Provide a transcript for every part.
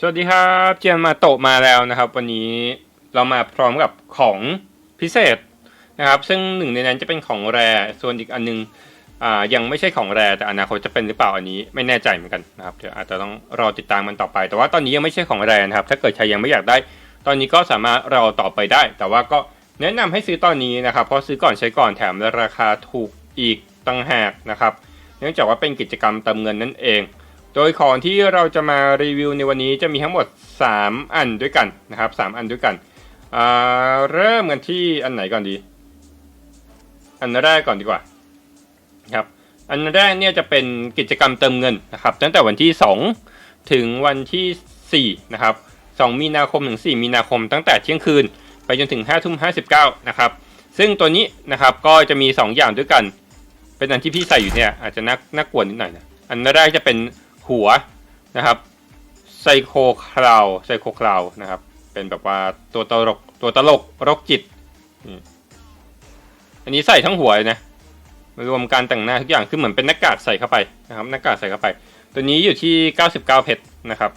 สวัสดีครับเจียนมาโตมาแล้วนะครับ วันนี้เรามาพร้อมกับของพิเศษนะครับ ซึ่งหนึ่งในนั้นจะเป็นของแรส่วนอีกอันนึงอ่ายังไม่ใช่ของแรแต่อนาคตจะเป็นหรือเปล่าอันนี้ไม่แน่ใจเหมือนกันนะครับเดี๋ยวอาจจะต้องรอติดตามมันต่อไป แต่ว่าตอนนี้ยังไม่ใช่ของแรนะครับ ถ้าเกิดใครยังไม่อยากได้ ตอนนี้ก็สามารถรอต่อไปได้ แต่ว่าก็แนะนำให้ซื้อตอนนี้นะครับ เพราะซื้อก่อนใช้ก่อนแถมราคาถูกอีกตั้งหากนะครับ เนื่องจากว่าเป็นกิจกรรมเติมเงินนั่นเอง โดยของที่เราจะมารีวิวในวันนี้จะมีทั้งหมด 3 อันด้วยกันนะครับ 3 อันด้วยกัน เริ่มกันที่อันไหนก่อนดี อันแรกก่อนดีกว่าครับ อันแรกเนี่ยจะเป็นกิจกรรมเติมเงินนะครับ ตั้งแต่วันที่ 2 ถึงวันที่ 4 นะครับ 2 มีนาคมถึง 4 มีนาคมตั้งแต่เที่ยงคืน ไปจนถึง5ทุ่ม59 นะครับ ซึ่งตัวนี้นะครับก็จะมี 2 อย่างด้วยกัน เป็นอันที่พี่ใส่อยู่เนี่ยอาจจะน่าน่ากลัวนิดหน่อยนะ อันแรกจะเป็น หัวนะครับไซโคคลาวไซโคคลาวนะครับ เป็นแบบว่าตัวตลกตัวตลกโรคจิตอันนี้ใส่ทั้งหัวเลยนะรวมการแต่งหน้าทุกอย่างคือเหมือนเป็นหน้ากากใส่เข้าไปนะครับหน้ากากใส่เข้าไป ตัวนี้อยู่ที่ 99 เพชรนะครับ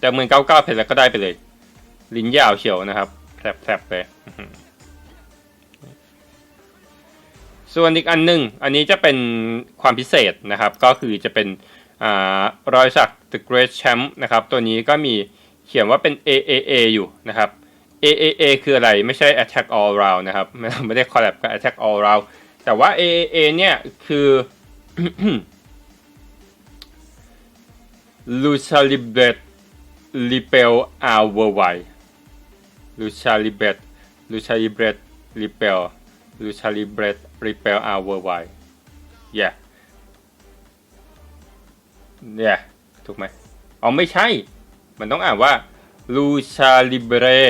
แต่เหมือน99เพชรแล้วก็ได้ไปเลย ลิ้นยาวเฉียวนะครับแผลบๆไป ส่วนอีกอันหนึ่งอันนี้จะเป็นความพิเศษนะครับ ก็คือจะเป็นอรอยสัก The Great Champ นะครับ ตัวนี้ก็มีเขียนว่าเป็น AAA อยู่นะครับ AAA คืออะไรไม่ใช่ Attack All Round นะครับ ไม่ได้คอลแลบกับ Attack All Round แต่ว่า AAA เนี่ยคือ Lucha Libret Repel R Worldwide Lucha Libret Lucha Libret Repel Lucha Libret Repel R Worldwide yeah yeah ถูกไหมอ๋อไม่ใช่ มันต้องอ่านว่า Lucha Libre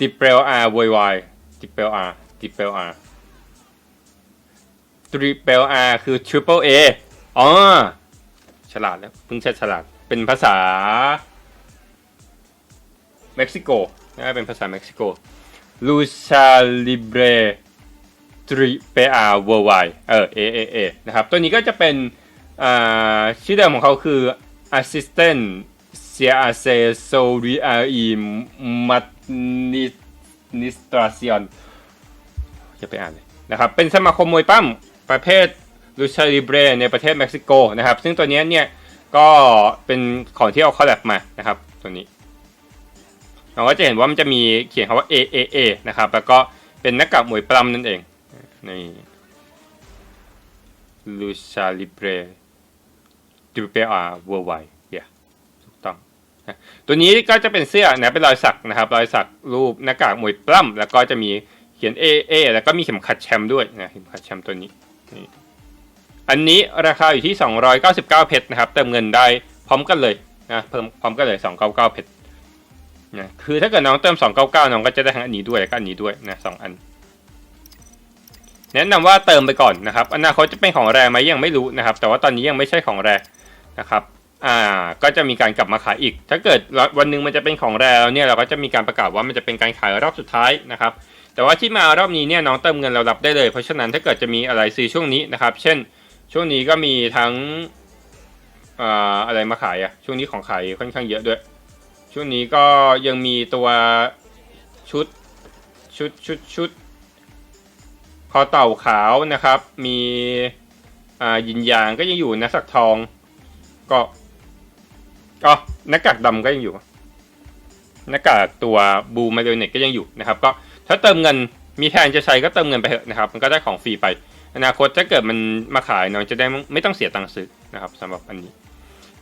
Repel R Worldwide Repel R Repel R Triple R คือ Triple A อ๋อ ฉลาดแล้วเพิ่งใช้ฉลาด เป็นภาษาเม็กซิโกนะเป็นภาษาเม็กซิโก Lucha Libre 3PA Worldwide เออ AAA นะครับ ตัวนี้ก็จะเป็นชื่อเดิมของเขาคือ Assistant c i a c e s o r i a i Administration จะไปอ่านเลยนะครับ เป็นสมาคมมวยปั้มประเภท Lucha Libre ในประเทศเม็กซิโกนะครับ ซึ่งตัวนี้เนี่ยก็เป็นของที่เอาคอลแลบมานะครับตัวนี้ เราก็จะเห็นว่ามันจะมีเขียนคำว่า AAA นะครับ แล้วก็เป็นหน้ากากมวยปล้ำนั่นเอง นี่ Lucha Libre WPR Worldwide yeah ถูกต้องตัวนี้ก็จะเป็นเสื้อนะเป็นรอยสักนะครับรอยสักรูปหน้ากากมวยปล้ำแล้วก็จะมีเขียน AA แล้วก็มีเข็มขัดแชมป์ด้วยนะเข็มขัดแชมป์ตัวนี้นี่อันนี้ราคาอยู่ที่ 299 เพชรนะครับ เติมเงินได้พร้อมกันเลยนะเพิ่มพร้อมกันเลย 299 เพชรนะคือถ้าเกิดน้องเติม 299 น้องก็จะได้ทั้งอันนี้ด้วยแล้วก็อันนี้ด้วยนะสองอัน แนะนำว่าเติมไปก่อนนะครับอนาคตจะเป็นของแรไหมยังไม่รู้นะครับ แต่ว่าตอนนี้ยังไม่ใช่ของแรนะครับอ่าก็จะมีการกลับมาขายอีก ถ้าเกิดวันหนึงมันจะเป็นของแรแล้วเนี่ยเราก็จะมีการประกาศว่ามันจะเป็นการขายรอบสุดท้ายนะครับ แต่ว่าที่มารอบนี้เนี่ยน้องเติมเงินเรารับได้เลยเพราะฉะนั้นถ้าเกิดจะมีอะไรซื้อช่วงนี้นะครับ เช่นช่วงนี้ก็มีทั้งอ่าอะไรมาขายอะช่วงนี้ของขายค่อนข้างเยอะด้วย ช่วงนี้ก็ยังมีตัวชุดชุดชุดชุด อเต่าขาวนะครับ มีอ่ายินยางก็ยังอยู่นะสักทองก็ก็หน้ากากดำก็ยังอยู่หน้ากากตัวบูมาเรเน็ตก็ยังอยู่นะครับ ก็ถ้าเติมเงินมีแทนจะใช้ก็เติมเงินไปเถอะนะครับ มันก็ได้ของฟรีไป อนาคตถ้าเกิดมันมาขายน้องจะได้ไม่ต้องเสียตังค์ซื้อนะครับสำหรับอันนี้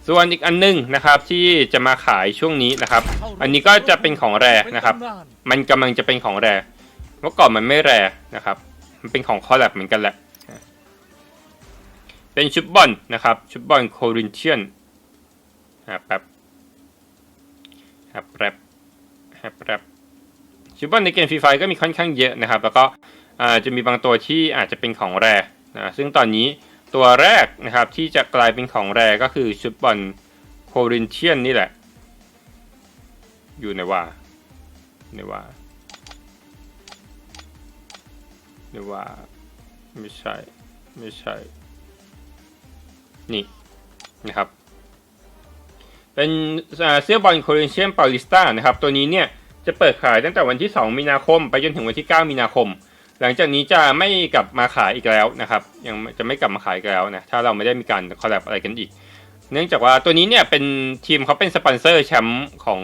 ส่วนอีกอันหนึงนะครับที่จะมาขายช่วงนี้นะครับ อันนี้ก็จะเป็นของแรนะครับ มันกำลังจะเป็นของแรเมื่อก่อนมันไม่แรนะครับ มันเป็นของคอลแลบเหมือนกันแหละ เป็นชุดบอลนะครับ ชุดบอลโครินเทียนฮะแป๊บฮะแป๊บฮะแป๊บชุดบอลในเกมฟรีไฟก็มีค่อนข้างเยอะนะครับ แล้วก็อ่าจะมีบางตัวที่อาจจะเป็นของแรนะซึ่งตอนนี้ตัวแรกนะครับที่จะกลายเป็นของแรก็คือชุดบอลโครินเทียนนี่แหละ อยู่ในว่าในว่า หรือว่าไม่ใช่ไม่ใช่ นี่นะครับ เป็นเสื้อบอลโคเรนเชียนปาลิสตานะครับ ตัวนี้เนี่ยจะเปิดขายตั้งแต่วันที่ 2 มีนาคม ไปจนถึงวันที่ 9 มีนาคม หลังจากนี้จะไม่กลับมาขายอีกแล้วนะครับ ยังจะไม่กลับมาขายอีกแล้วนะ ถ้าเราไม่ได้มีการคอลแลบอะไรกันอีก เนื่องจากว่าตัวนี้เนี่ยเป็นทีมเขาเป็นสปอนเซอร์แชมป์ของ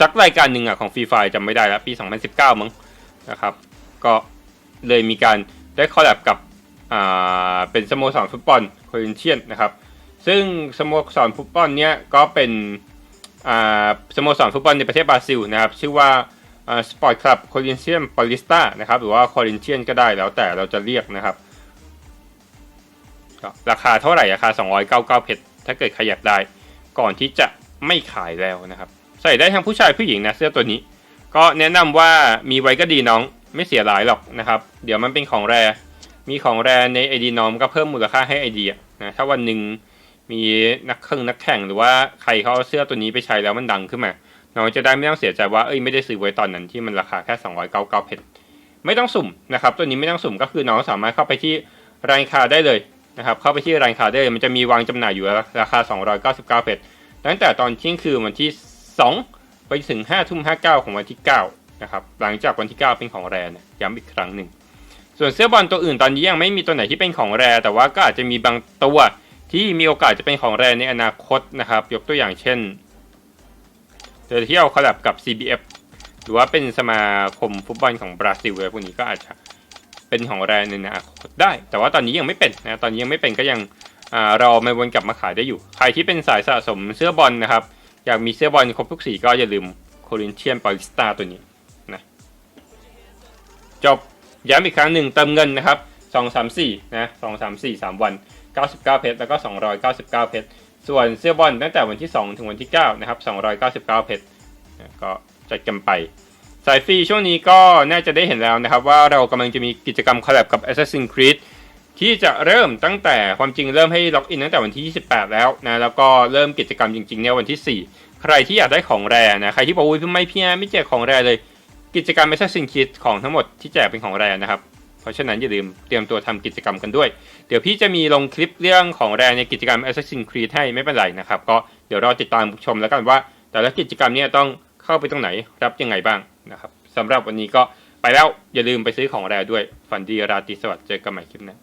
สักรายการหนึ่งอะของฟรีไฟจำไม่ได้แล้ว ปี 2019 มั้งนะครับ ก็ เลยมีการได้คอลแลบกับเป็นสโมสรฟุตบอลโครินเชียนนะครับ ซึ่งสโมสรฟุตบอลเนี่ยก็เป็นสโมสรฟุตบอลในประเทศบราซิลนะครับ ชื่อว่าสปอร์ตคลับโครินเชียนปาลิสตานะครับ หรือว่าโครินเชียนก็ได้แล้วแต่เราจะเรียกนะครับ ราคาเท่าไหร่ราคา 299 เพชรถ้าเกิดใครอยากได้ ก่อนที่จะไม่ขายแล้วนะครับ ใส่ได้ทั้งผู้ชายผู้หญิงนะเสื้อตัวนี้ ก็แนะนำว่ามีไว้ก็ดีน้อง ไม่เสียหลายหรอกนะครับ เดี๋ยวมันเป็นของแร มีของแรในไอดีน้องก็เพิ่มมูลค่าให้ไอดีนะถ้าวันหนึ่งมีนักเครื่องนักแข่งหรือว่าใครเขาเอาเสื้อตัวนี้ไปใช้แล้วมันดังขึ้นมาน้องจะได้ไม่ต้องเสียใจว่าเอ้ยไม่ได้ซื้อไว้ตอนนั้นที่มันราคาแค่299เพชรไม่ต้องสุ่มนะครับ ตัวนี้ไม่ต้องสุ่มก็คือน้องสามารถเข้าไปที่ร้านค้าได้เลยนะครับ เข้าไปที่ร้านค้าได้เลยมันจะมีวางจำหน่ายอยู่ราคา 299เพชรตั้งแต่ตอนเที่ยงคืนวันที่ 2 ไปถึง5ทุ่ม59 ของวันที่ 9 นะครับหลังจากวันที่ 9 เป็นของแรนย้ำอีกครั้งหนึ่ง ส่วนเสื้อบอลตัวอื่นตอนนี้ยังไม่มีตัวไหนที่เป็นของแร แต่ว่าก็อาจจะมีบางตัวที่มีโอกาสจะเป็นของแรในอนาคตนะครับ ยกตัวอย่างเช่นเจอที่เอาคอลแลบกับ CBF หรือว่าเป็นสมาคมฟุตบอลของบราซิลอะไรพวกนี้ก็อาจจะเป็นของแรในอนาคตได้ แต่ว่าตอนนี้ยังไม่เป็นนะตอนนี้ยังไม่เป็นก็ยังอ่ารอมาวนกลับมาขายได้อยู่ ใครที่เป็นสายสะสมเสื้อบอลนะครับ อยากมีเสื้อบอลครบทุกสีก็อย่าลืมโครินเชียนปาลิสตาตัวนี้ จบย้ำอีกครั้งหนึ่งเติมเงินนะครับ2 3 4นะ2 3 4 3วัน99เพชรแล้วก็299เพชรส่วนเสื้อบอลตั้งแต่วันที่2ถึงวันที่9นะครับ299เพชรก็จัดกันไปสายฟรีช่วงนี้ก็น่าจะได้เห็นแล้วนะครับว่าเรากำลังจะมีกิจกรรมคอลแลบกับ Assassin's Creed ที่จะเริ่มตั้งแต่ความจริงเริ่มให้ล็อกอินตั้งแต่วันที่ 28 แล้วนะแล้วก็เริ่มกิจกรรมจริงๆเนี่ยวันที่ 4 ใครที่อยากได้ของแรนะใครที่บอกว่าพี่ไม่พี่ไม่แจกของแรเลย กิจกรรมไม่ใช่สิ่งคิดของทั้งหมดที่แจกเป็นของแรนะครับ เพราะฉะนั้นอย่าลืมเตรียมตัวทำกิจกรรมกันด้วย เดี๋ยวพี่จะมีลงคลิปเรื่องของแรในกิจกรรม Assassin's Creed ให้ไม่เป็นไรนะครับ ก็เดี๋ยวรอติดตามชมแล้วกันว่า แต่ละกิจกรรมเนี่ยต้องเข้าไปตรงไหนรับยังไงบ้างนะครับสำหรับวันนี้ก็ไปแล้วอย่าลืมไปซื้อของแรด้วยฝันดีราตรีสวัสดิ์เจอกันใหม่คลิปหน้า